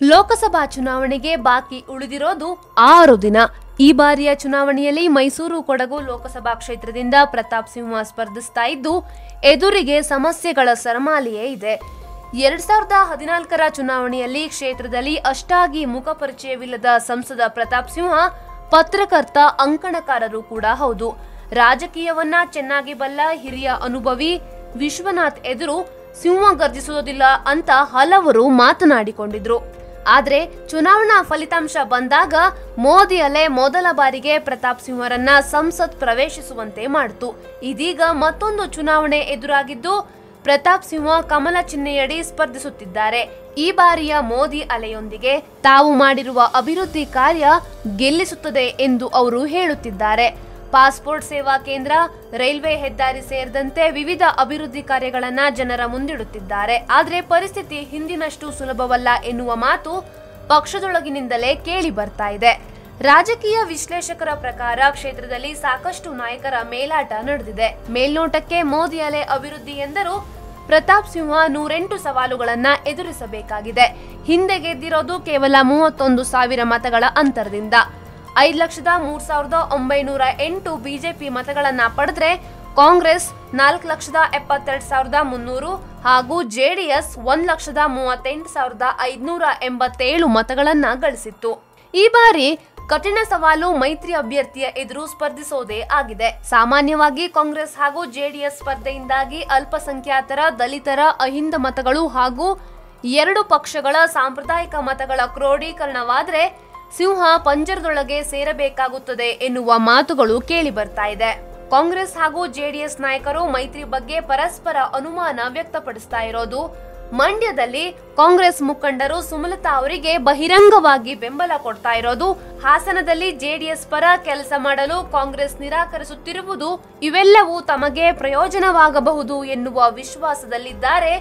ಲೋಕಸಭಾ ಚುನಾವಣೆಗೆ ಬಾಕಿ ಉಳಿದಿರೋದು ಆರು ದಿನ. ಈ ಬಾರಿಯ ಚುನಾವಣೆಯಲ್ಲಿ ಮೈಸೂರು ಕೊಡಗು ಲೋಕಸಭಾ ಕ್ಷೇತ್ರದಿಂದ ಪ್ರತಾಪ್ ಸಿಂಹ ಸ್ಪರ್ಧಿಸ್ತಾ ಇದ್ದು, ಎದುರಿಗೆ ಸಮಸ್ಯೆಗಳ ಸರಮಾಲೆಯೇ ಇದೆ. ಎರಡ್ ಸಾವಿರದ ಹದಿನಾಲ್ಕರ ಚುನಾವಣೆಯಲ್ಲಿ ಕ್ಷೇತ್ರದಲ್ಲಿ ಅಷ್ಟಾಗಿ ಮುಖಪರಿಚಯವಿಲ್ಲದ ಸಂಸದ ಪ್ರತಾಪ್ ಸಿಂಹ, ಪತ್ರಕರ್ತ ಅಂಕಣಕಾರರು ಕೂಡ ಹೌದು. ರಾಜಕೀಯವನ್ನ ಚೆನ್ನಾಗಿ ಬಲ್ಲ ಹಿರಿಯ ಅನುಭವಿ ವಿಶ್ವನಾಥ್ ಎದುರು ಸಿಂಹ ಗರ್ಜಿಸುವುದಿಲ್ಲ ಅಂತ ಹಲವರು ಮಾತನಾಡಿಕೊಂಡಿದ್ರು. ಆದ್ರೆ ಚುನಾವಣಾ ಫಲಿತಾಂಶ ಬಂದಾಗ ಮೋದಿ ಅಲೆ ಮೊದಲ ಬಾರಿಗೆ ಪ್ರತಾಪ್ ಸಿಂಹರನ್ನ ಸಂಸತ್ ಪ್ರವೇಶಿಸುವಂತೆ ಮಾಡಿತು. ಇದೀಗ ಮತ್ತೊಂದು ಚುನಾವಣೆ ಎದುರಾಗಿದ್ದು ಪ್ರತಾಪ್ ಸಿಂಹ ಕಮಲ ಚಿಹ್ನೆಯಡಿ ಸ್ಪರ್ಧಿಸುತ್ತಿದ್ದಾರೆ. ಈ ಬಾರಿಯ ಮೋದಿ ಅಲೆಯೊಂದಿಗೆ ತಾವು ಮಾಡಿರುವ ಅಭಿವೃದ್ಧಿ ಕಾರ್ಯ ಗೆಲ್ಲಿಸುತ್ತದೆ ಎಂದು ಅವರು ಹೇಳುತ್ತಿದ್ದಾರೆ. ಪಾಸ್ಪೋರ್ಟ್ ಸೇವಾ ಕೇಂದ್ರ, ರೈಲ್ವೆ ಹೆದ್ದಾರಿ ಸೇರಿದಂತೆ ವಿವಿಧ ಅಭಿವೃದ್ಧಿ ಕಾರ್ಯಗಳನ್ನ ಜನರ ಮುಂದಿಡುತ್ತಿದ್ದಾರೆ. ಆದರೆ ಪರಿಸ್ಥಿತಿ ಹಿಂದಿನಷ್ಟು ಸುಲಭವಲ್ಲ ಎನ್ನುವ ಮಾತು ಪಕ್ಷದೊಳಗಿನಿಂದಲೇ ಕೇಳಿ ಬರ್ತಾ ಇದೆ. ರಾಜಕೀಯ ವಿಶ್ಲೇಷಕರ ಪ್ರಕಾರ ಕ್ಷೇತ್ರದಲ್ಲಿ ಸಾಕಷ್ಟು ನಾಯಕರ ಮೇಲಾಟ ನಡೆದಿದೆ. ಮೇಲ್ನೋಟಕ್ಕೆ ಮೋದಿ ಅಲೆ ಅಭಿವೃದ್ಧಿ ಎಂದರೂ. ಪ್ರತಾಪ್ ಸಿಂಹ ನೂರೆಂಟು ಸವಾಲುಗಳನ್ನ ಎದುರಿಸಬೇಕಾಗಿದೆ. ಹಿಂದೆ ಗೆದ್ದಿರೋದು ಕೇವಲ ಮೂವತ್ತೊಂದು ಸಾವಿರ ಮತಗಳ ಅಂತರದಿಂದ. ಐದು ಲಕ್ಷದ ಮೂರ್ ಸಾವಿರದ ಒಂಬೈನೂರ ಎಂಟು ಬಿಜೆಪಿ ಮತಗಳನ್ನ ಪಡೆದ್ರೆ ಕಾಂಗ್ರೆಸ್ ನಾಲ್ಕು ಲಕ್ಷದ ಎಪ್ಪತ್ತೆರಡು ಸಾವಿರದ ಮುನ್ನೂರು ಹಾಗೂ ಜೆಡಿಎಸ್ ಒಂದು ಲಕ್ಷದ ಮೂವತ್ತೆಂಟು ಸಾವಿರದ ಐದುನೂರ ಎಂಬತ್ತೇಳು ಮತಗಳನ್ನ ಗಳಿಸಿತ್ತು. ಈ ಬಾರಿ ಕಠಿಣ ಸವಾಲು ಮೈತ್ರಿ ಅಭ್ಯರ್ಥಿಯ ಎದುರು ಸ್ಪರ್ಧಿಸೋದೇ ಆಗಿದೆ. ಸಾಮಾನ್ಯವಾಗಿ ಕಾಂಗ್ರೆಸ್ ಹಾಗೂ ಜೆಡಿಎಸ್ ಸ್ಪರ್ಧೆಯಿಂದಾಗಿ ಅಲ್ಪಸಂಖ್ಯಾತರ, ದಲಿತರ, ಅಹಿಂದ ಮತಗಳು ಹಾಗೂ ಎರಡು ಪಕ್ಷಗಳ ಸಾಂಪ್ರದಾಯಿಕ ಮತಗಳ ಕ್ರೋಢೀಕರಣವಾದ್ರೆ ಸಿಂಹ ಪಂಜರದೊಳಗೆ ಸೇರಬೇಕಾಗುತ್ತದೆ ಎನ್ನುವ ಮಾತುಗಳು ಕೇಳಿ ಬರ್ತಾ ಇದೆ. ಕಾಂಗ್ರೆಸ್ ಹಾಗೂ ಜೆಡಿಎಸ್ ನಾಯಕರು ಮೈತ್ರಿ ಬಗ್ಗೆ ಪರಸ್ಪರ ಅನುಮಾನ ವ್ಯಕ್ತಪಡಿಸ್ತಾ ಇರೋದು. ಮಂಡ್ಯದಲ್ಲಿ ಕಾಂಗ್ರೆಸ್ ಮುಖಂಡರು ಸುಮಲತಾ ಅವರಿಗೆ ಬಹಿರಂಗವಾಗಿ ಬೆಂಬಲ ಕೊಡ್ತಾ ಇರೋದು. ಹಾಸನದಲ್ಲಿ ಜೆಡಿಎಸ್ ಪರ ಕೆಲಸ ಮಾಡಲು ಕಾಂಗ್ರೆಸ್ ನಿರಾಕರಿಸುತ್ತಿರುವುದು ಇವೆಲ್ಲವೂ ತಮಗೆ ಪ್ರಯೋಜನವಾಗಬಹುದು ಎನ್ನುವ ವಿಶ್ವಾಸದಲ್ಲಿದ್ದಾರೆ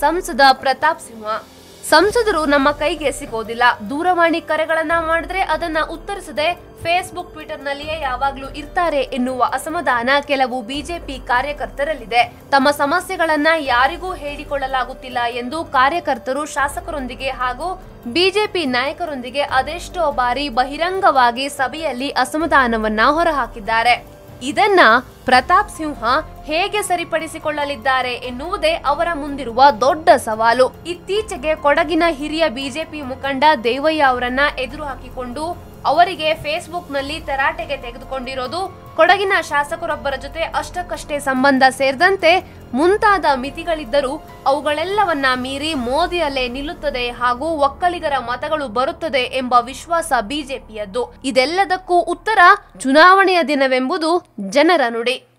ಸಂಸದ ಪ್ರತಾಪ್ ಸಿಂಹ. ಸಂಸದರು ನಮ್ಮ ಕೈಗೆ ಸಿಗೋದಿಲ್ಲ. ದೂರವಾಣಿ ಕರೆಗಳನ್ನ ಮಾಡಿದ್ರೆ ಅದನ್ನ ಉತ್ತರಿಸದೆ ಫೇಸ್ಬುಕ್ ಟ್ವಿಟರ್ ನಲ್ಲಿಯೇ ಯಾವಾಗ್ಲೂ ಇರ್ತಾರೆ ಎನ್ನುವ ಅಸಮಾಧಾನ ಕೆಲವು ಬಿಜೆಪಿ ಕಾರ್ಯಕರ್ತರಲ್ಲಿದೆ. ತಮ್ಮ ಸಮಸ್ಯೆಗಳನ್ನ ಯಾರಿಗೂ ಹೇಳಿಕೊಳ್ಳಲಾಗುತ್ತಿಲ್ಲ ಎಂದು ಕಾರ್ಯಕರ್ತರು ಶಾಸಕರೊಂದಿಗೆ ಹಾಗೂ ಬಿಜೆಪಿ ನಾಯಕರೊಂದಿಗೆ ಅದೆಷ್ಟೋ ಬಾರಿ ಬಹಿರಂಗವಾಗಿ ಸಭೆಯಲ್ಲಿ ಅಸಮಾಧಾನವನ್ನ ಹೊರಹಾಕಿದ್ದಾರೆ. ಇದನ್ನ ಪ್ರತಾಪ್ ಸಿಂಹ ಹೇಗೆ ಸರಿಪಡಿಸಿಕೊಳ್ಳಲಿದ್ದಾರೆ ಎನ್ನುವುದೇ ಅವರ ಮುಂದಿರುವ ದೊಡ್ಡ ಸವಾಲು. ಇತ್ತೀಚೆಗೆ ಕೊಡಗಿನ ಹಿರಿಯ ಬಿಜೆಪಿ ಮುಖಂಡ ದೇವಯ್ಯ ಅವರನ್ನ ಎದುರು ಹಾಕಿಕೊಂಡು ಅವರಿಗೆ ಫೇಸ್ಬುಕ್ನಲ್ಲಿ ತರಾಟೆಗೆ ತೆಗೆದುಕೊಂಡಿರೋದು ಕೊಡಗಿನ ಶಾಸಕರೊಬ್ಬರ ಜೊತೆ ಅಷ್ಟಕ್ಕಷ್ಟೇ ಸಂಬಂಧ ಸೇರಿದಂತೆ ಮುಂತಾದ ಮಿತಿಗಳಿದ್ದರೂ ಅವುಗಳೆಲ್ಲವನ್ನ ಮೀರಿ ಮೋದಿ ಅಲೆ ನಿಲ್ಲುತ್ತದೆ ಹಾಗೂ ಒಕ್ಕಲಿಗರ ಮತಗಳು ಬರುತ್ತದೆ ಎಂಬ ವಿಶ್ವಾಸ ಬಿಜೆಪಿಯದ್ದು. ಇದೆಲ್ಲದಕ್ಕೂ ಉತ್ತರ ಚುನಾವಣೆಯ ದಿನವೆಂಬುದು ಜನರ ನುಡಿ.